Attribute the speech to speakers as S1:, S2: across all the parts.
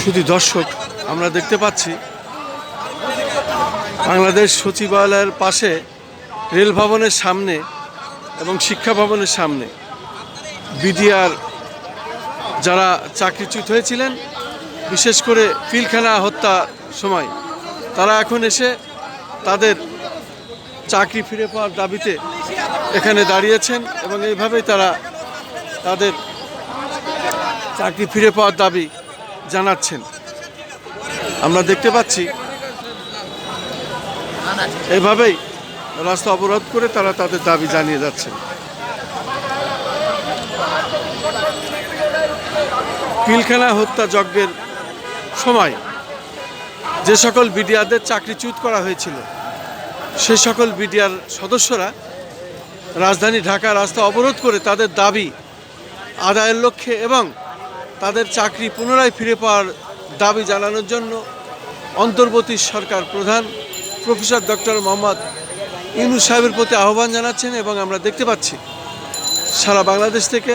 S1: শুধু দর্শক আমরা দেখতে পাচ্ছি। বাংলাদেশ সচিবালয়ের পাশে রেল ভবনের সামনে এবং শিক্ষা ভবনের সামনে। বিডিআর যারা চাকরিচ্যুত হয়েছিলেন, বিশেষ করে পিলখানা হত্যা সময়, তারা এখন এসে তাদের চাকরি ফিরে পাওয়ার দাবিতে এখানে দাঁড়িয়েছেন এবং এইভাবেই তারা তাদের চাকরি ফিরে পাওয়ার দাবি জানাচ্ছেন। আমরা দেখতে পাচ্ছি এভাবেই রাস্তা অবরোধ করে তারা তাদের দাবি জানিয়ে যাচ্ছেন। পিলখানা হত্যা যজ্ঞের সময় যে সকল বিডিআরদের চাকরিচ্যুত করা হয়েছিল, সে সকল বিডিআর সদস্যরা রাজধানী ঢাকা রাস্তা অবরোধ করে তাদের দাবি আদায়ের লক্ষ্যে এবং তাদের চাকরি পুনরায় ফিরে পাওয়ার দাবি জানানোর জন্য অন্তর্বর্তী সরকার প্রধান প্রফেসর ডক্টর মোহাম্মদ ইউনুস সাহেবের প্রতি আহ্বান জানাচ্ছেন এবং আমরা দেখতে পাচ্ছি সারা বাংলাদেশ থেকে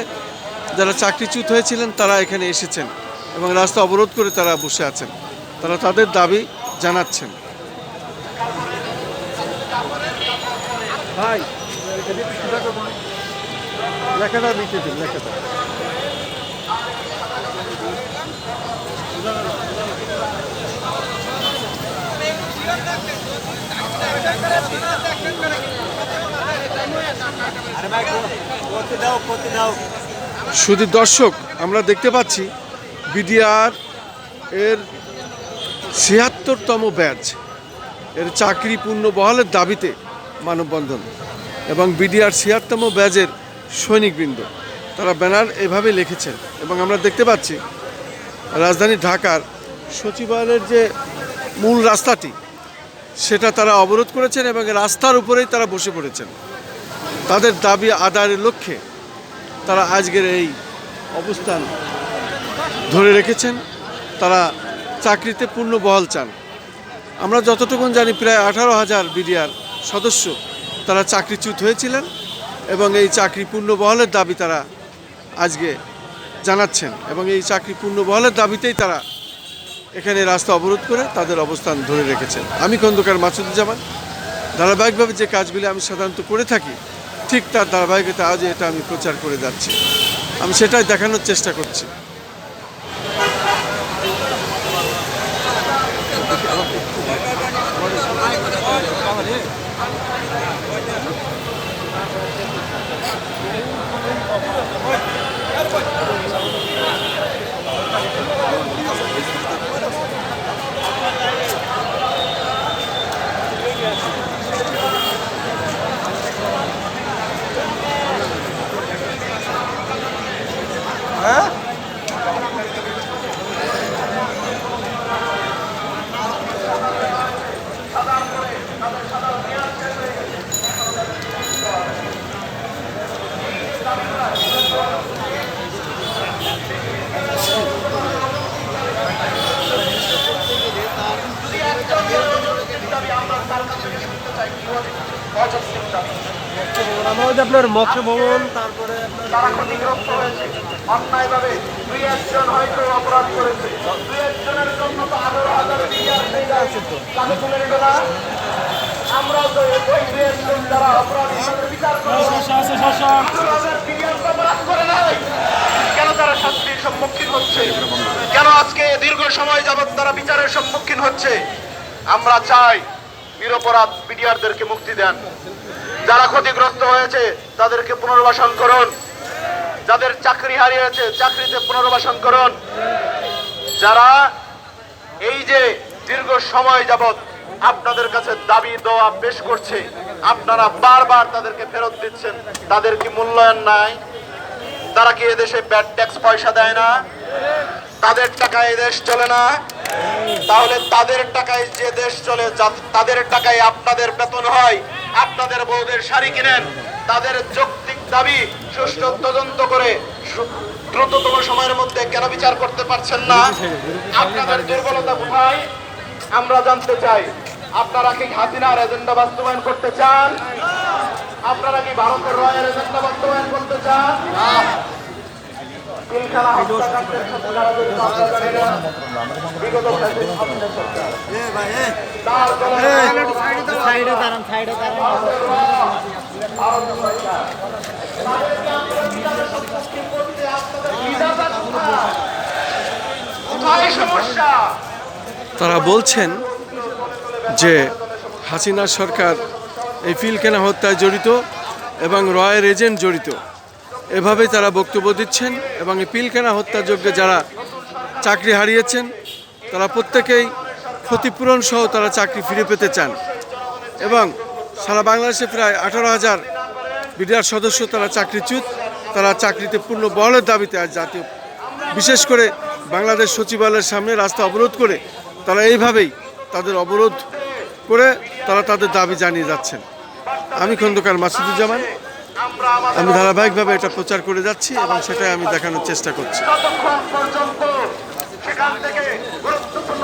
S1: যারা চাকরিচ্যুত হয়েছিলেন তারা এখানে এসেছেন এবং রাস্তা অবরোধ করে তারা বসে আছেন। তারা তাদের দাবি জানাচ্ছেন। ভাই লেখাটা নিতে দিন, লেখাটা। শুধু দর্শক, আমরা দেখতে পাচ্ছি বিডিআর এর ছিয়াত্তরতম ব্যাচ, এর চাকরি পূর্ণ বহালের দাবিতে মানববন্ধন এবং বিডিআর ছিয়াত্তম ব্যাচের সৈনিকবৃন্দ, তারা ব্যানার এভাবে লিখেছেন এবং আমরা দেখতে পাচ্ছি রাজধানী ঢাকার সচিবালয়ের যে মূল রাস্তাটি, সেটা তারা অবরোধ করেছেন এবং রাস্তার উপরেই তারা বসে পড়েছেন। তাদের দাবি আদায়ের লক্ষ্যে তারা আজকের এই অবস্থান ধরে রেখেছেন। তারা চাকরিতে পূর্ণ বহাল চান। আমরা যতটুকুন জানি প্রায় আঠারো হাজার বিডিআর সদস্য তারা চাকরিচ্যুত হয়েছিলেন এবং এই চাকরি পূর্ণ বহালের দাবি তারা আজকে জানাচ্ছেন এবং এই চাকরি পূর্ণ বহালের দাবিতেই তারা এখানে রাস্তা অবরোধ করে তাদের অবস্থান ধরে রেখেছেন। আমি খন্দকার মাসুদুজ্জামান। ধারাবাহিকভাবে যে কাজগুলি আমি সাধারণত করে থাকি, ঠিক তার ধারাবাহিকতা আজ এটা আমি প্রচার করে যাচ্ছি। আমি সেটাই দেখানোর চেষ্টা করছি।
S2: আমার হচ্ছে আপনার মৎস্য ভবন তারপরে
S3: তারা ক্ষতিগ্রস্ত হয়েছে। অন্যায়ভাবে দুই একজন হয়তো অপরাধ করেছে। দুই একজনের জন্য তো আঠারো হাজার বিলিয়ন যাচ্ছে তো। তাহলে তুলে নেবে না আমরাও তো ওই দুই একজন যারা অপরাধ বিচার করব। হাজার বিলিয়ন অপরাধ করে নাই। কেন তারা শাস্তির সম্মুখীন হচ্ছে? কেন আজকে দীর্ঘ সময় যাবত তারা বিচারের সম্মুখীন হচ্ছে? আমরা চাই নিরপরাধ বিডিআরদেরকে মুক্তি দেন। যারা ক্ষতিগ্রস্ত হয়েছে, তাদেরকে পুনর্বাসন করুন। যাদের চাকরি হারিয়েছে, চাকরিতে পুনর্বাসন করুন। যারা এই যে দীর্ঘ সময় যাবত আপনাদের কাছে দাবি দেওয়া পেশ করছে, আপনারা বারবার তাদেরকে ফেরত দিচ্ছেন, তাদের কি মূল্যায়ন নাই? তারা কি এদেশে ব্যাড ট্যাক্স পয়সা দেয় না? তাদের টাকায় দেশ চলে না? তাহলে তাদের টাকায় যে দেশ চলে তাদের টাকায় আপনাদের বেতন হয় আপনাদের বউদের শাড়ি কিনেন। তাদের যৌক্তিক দাবি সুষ্ঠু তদন্ত করে দ্রুততম সময়ের মধ্যে কেন বিচার করতে পারছেন না? আপনাদের দুর্বলতা কোথায়? আমরা জানতে চাই, আপনারা কি হাতিনার এজেন্ডা বাস্তবায়ন করতে চান? আপনারা কি ভারতের রয়ের এজেন্ডা বাস্তবায়ন করতে চান? পিলখানা হত্যাকাণ্ডের সাথে যারা জড়িত আপনারা জানেন না? বিগত ফ্যাসিস্ট সরকার। তার
S2: সাইডে দাঁড়ান সাইডে দাঁড়ান
S3: ভারত সরকার। তাদেরকে আমরা বিচারের সম্মুখীন করতে আপনাদের বিধাতা কোথায়? কোথায় সমস্যা
S1: তারা বলছেন যে হাসিনা সরকার এই পিলখানা হত্যায় জড়িত এবং রয়ের এজেন্ট জড়িত এভাবেই তারা বক্তব্য দিচ্ছেন এবং এই পিলখানা হত্যাযজ্ঞে যারা চাকরি হারিয়েছেন, তারা প্রত্যেকেই ক্ষতিপূরণ সহ তারা চাকরি ফিরে পেতে চান। এবং সারা বাংলাদেশে প্রায় আঠারো হাজার বিডিআর সদস্য তারা চাকরিচ্যুত, তারা চাকরিতে পূর্ণ বহলের দাবিতে আজ জাতীয় বিশেষ করে বাংলাদেশ সচিবালয়ের সামনে রাস্তা অবরোধ করে তারা এইভাবেই তাদের অবরোধ করে তারা তাদের দাবি জানিয়ে যাচ্ছেন। আমি খন্দকার মাসুদুজ্জামান আমি ধারাবাহিকভাবে এটা প্রচার করে যাচ্ছি এবং সেটাই আমি দেখানোর চেষ্টা করছি।
S3: সেখান থেকে গুরুত্বপূর্ণ